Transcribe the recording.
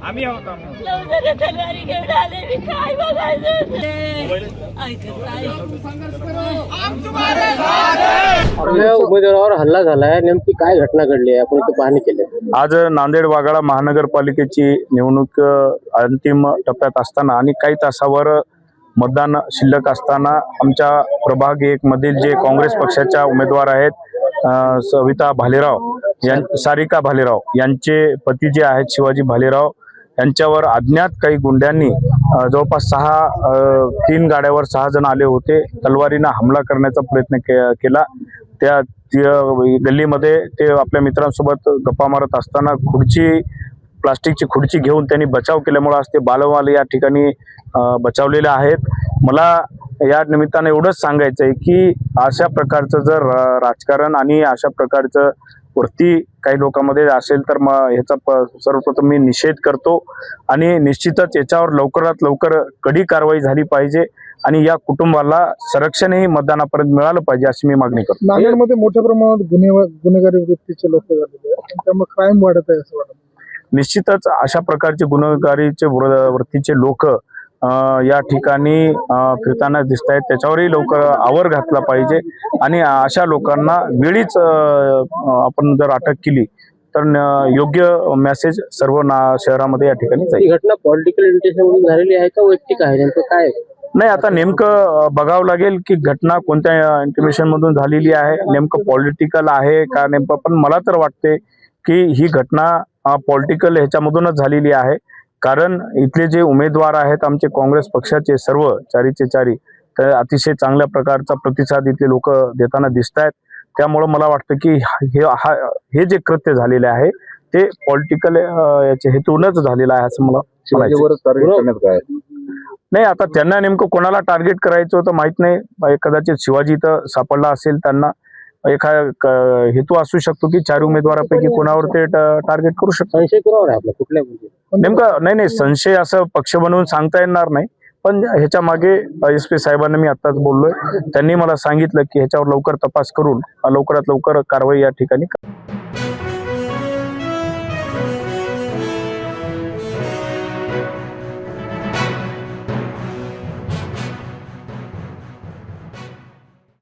आम्ही आहोत आम्ही. लवकर तलवारी घेऊन आले मी काय बघायचं ऐकत नाही आपल्या उमेदवारावर हल्ला झालाय. नेमकी काय घटना घडली आहे? आपण पाहणी केली आज नांदेड वाघाळा महानगरपालिकेची निवडणूक अंतिम टप्प्यात असताना आणि काही तासावर मतदान शिल्लक असताना आमच्या प्रभाग एक मधील जे काँग्रेस पक्षाच्या उमेदवार आहेत सविता भालेराव सारिका भालेराव यांचे पती जे आहेत शिवाजी भालेराव यांच्यावर अज्ञात काही गुंड्यांनी जवळपास सहा तीन गाड्यावर सहा जण आले होते. तलवारीनं हमला करण्याचा प्रयत्न के- केला. त्या गल्लीमध्ये ते आपल्या मित्रांसोबत गप्पा मारत असताना खुर्ची प्लास्टिकची खुर्ची घेऊन त्यांनी बचाव केल्यामुळे आज ते बालवाले या ठिकाणी बचावलेले आहेत. मला या निमित्तानं एवढंच सांगायचं आहे की अशा प्रकारचं जर राजकारण आणि अशा प्रकारचं वृत्ती काही लोकांमध्ये असेल तर मग ह्याचा सर्वप्रथम मी निषेध करतो. आणि निश्चितच याच्यावर लवकरात लवकर कडी कारवाई झाली पाहिजे आणि या कुटुंबाला संरक्षणही मतदानापर्यंत मिळालं पाहिजे अशी मी मागणी करतो. नांदेडमध्ये मोठ्या प्रमाणात गुन्हे गुन्हेगारी वृत्तीचे लोक झालेले त्यामुळे क्राईम वाढत आहे असं वाटतं. निश्चितच अशा प्रकारचे गुन्हेगारीचे वृत्तीचे लोक या ठिकाणी फिरताना दिसत आहेत त्याच्यावरही लवकर आवर घातला पाहिजे. आणि अशा लोकांना वेळीच आपण जर अटक केली तर योग्य मेसेज सर्व ना शहरामध्ये या ठिकाणी जाईल. घटना पॉलिटिकल इंटेन्शन मधून झालेली आहे का वैयक्तिक आहे? नेमकं काय? नाही आता नेमकं बघावं लागेल की घटना कोणत्या इंटिमेशन मधून झालेली आहे. नेमकं पॉलिटिकल आहे का नेमकं? पण मला तर वाटते की ही घटना पॉलिटिकल ह्याच्यामधूनच झालेली आहे. कारण इथले जे उमेदवार आहेत आमचे काँग्रेस पक्षाचे सर्व चारीचे चारी तर अतिशय चांगल्या प्रकारचा प्रतिसाद इथले लोक देताना दिसत आहेत त्यामुळं मला वाटतं की हे हा हे जे कृत्य झालेले आहे ते पॉलिटिकल याच्या हेतूनच झालेलं आहे असं मला नाही आता त्यांना नेमकं कोणाला टार्गेट करायचं होतं माहीत नाही. कदाचित शिवाजी इथं सापडला असेल त्यांना. एखा क- हेतू असू शकतो की चार उमेदवारापैकी कोणावर ते टार्गेट करू शकतो? संशय कुणावर आहे आपला? कुठल्या म्हणजे? नेमकं नाही नाही संशय असं पक्ष बनवून सांगता येणार नाही. पण ह्याच्या मागे एस पी साहेबांना मी आताच बोललोय. त्यांनी मला सांगितलं की ह्याच्यावर लवकर तपास करून लवकरात लवकर कारवाई या ठिकाणी